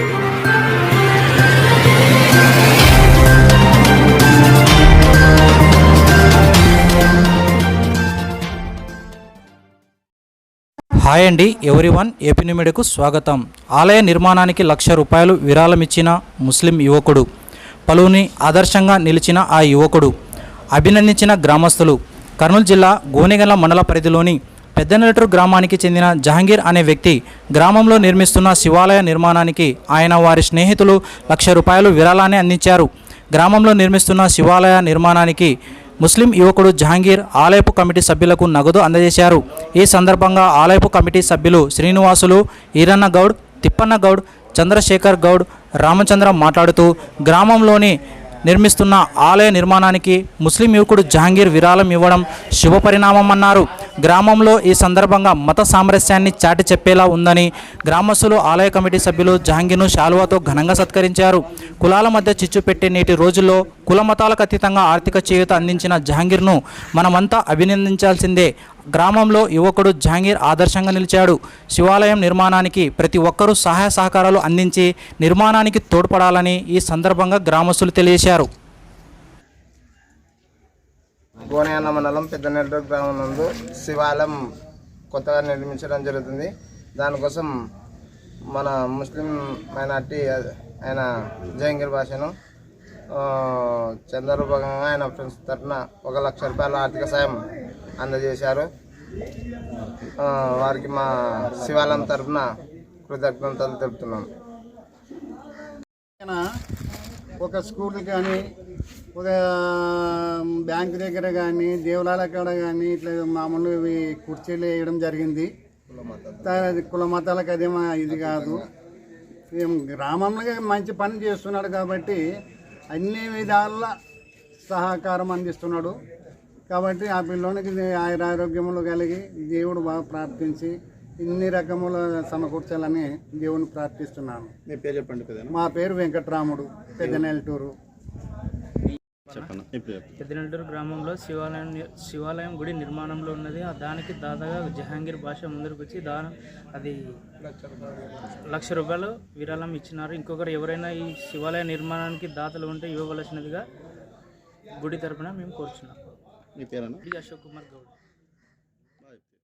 Hi అండి everyone AP స్వాగతం. ఆలయ నిర్మాణానికి లక్ష రూపాయలు విరాళమిచ్చిన ముస్లిం యువకుడు. పలువుని ఆదర్శంగా నిలిచిన ఆ యువకుడు. అభినందించిన గ్రామస్తులు. కర్నూలు జిల్లా గోనెగల మండల పరిధిలోని పెద్దనెలటూరు గ్రామానికి చెందిన జహంగీర్ అనే వ్యక్తి గ్రామంలో నిర్మిస్తున్న శివాలయ నిర్మాణానికి ఆయన వారి స్నేహితులు లక్ష రూపాయలు విరాళాన్ని అందించారు. గ్రామంలో నిర్మిస్తున్న శివాలయ నిర్మాణానికి ముస్లిం యువకుడు జహాంగీర్ ఆలయపు కమిటీ సభ్యులకు నగదు అందజేశారు. ఈ సందర్భంగా ఆలయపు కమిటీ సభ్యులు శ్రీనివాసులు ఈరన్న గౌడ్ తిప్పన్న గౌడ్ చంద్రశేఖర్ గౌడ్ రామచంద్ర మాట్లాడుతూ గ్రామంలోని నిర్మిస్తున్న ఆలయ నిర్మాణానికి ముస్లిం యువకుడు జహాంగీర్ విరాళం ఇవ్వడం శుభపరిణామమన్నారు గ్రామంలో ఈ సందర్భంగా మత సామరస్యాన్ని చాటి చెప్పేలా ఉందని గ్రామస్తులు ఆలయ కమిటీ సభ్యులు జహాంగీర్ను శాలువాతో ఘనంగా సత్కరించారు. కులాల మధ్య చిచ్చు పెట్టే నేటి రోజుల్లో కుల మతాలకు అతీతంగా ఆర్థిక చేయూత అందించిన జహాంగీర్ను మనమంతా అభినందించాల్సిందే. గ్రామంలో యువకుడు జహాంగీర్ ఆదర్శంగా నిలిచాడు. శివాలయం నిర్మాణానికి ప్రతి ఒక్కరూ సహాయ సహకారాలు అందించి నిర్మాణానికి తోడ్పడాలని ఈ సందర్భంగా గ్రామస్తులు తెలియజేశారు. గోనయాన మండలం పెద్దనెల్లూరు గ్రామం నందు శివాలయం కొత్తగా నిర్మించడం జరుగుతుంది. దానికోసం మన ముస్లిం మైనార్టీ ఆయన జహంగీర్ భాషను ఆ, ఆయన ఫ్రెండ్స్ తరఫున ఒక లక్ష రూపాయల ఆర్థిక సాయం అందజేశారు. వారికి మా శివాలయం తరఫున కృతజ్ఞతలు తెలుపుతున్నాం. ఒక స్కూల్ కానీ ఒక బ్యాంక్ దగ్గర కానీ దేవాలయాల కాడ కానీ ఇట్లా మామూలు ఇవి కుర్చీలు వేయడం జరిగింది. కుల మతాలకు అదేమో ఇది కాదు. గ్రామంలో మంచి పని చేస్తున్నాడు కాబట్టి అన్ని విధాల సహకారం అందిస్తున్నాడు. కాబట్టి ఆ పిల్లోనికి ఆయుర ఆరోగ్యములు కలిగి దేవుడు బాగా ప్రార్థించి ఇన్ని రకముల సమకూర్చాలని దేవుని ప్రార్థిస్తున్నాను. మీ పేరు చెప్పండి పెద్దనా మా పేరు వెంకట్రాముడు పెద్దనెల్టూరు చెప్పండి. ఇప్పుడు చెప్పండి పెద్దనెల్లూరు గ్రామంలో శివాలయం ని- శివాలయం గుడి నిర్మాణంలో ఉన్నది. ఆ దానికి దాదాగా జహాంగీర్ భాష ముందరకు వచ్చి దానం అది లక్ష రూపాయలు విరాళం ఇచ్చినారు. ఇంకొకరు ఎవరైనా ఈ శివాలయ నిర్మాణానికి దాతలు ఉంటే ఇవ్వవలసినదిగా గుడి తరపున మేము కోరుచున్నాం. మీ పేరేనా డి అశోక్ కుమార్ గౌడ్.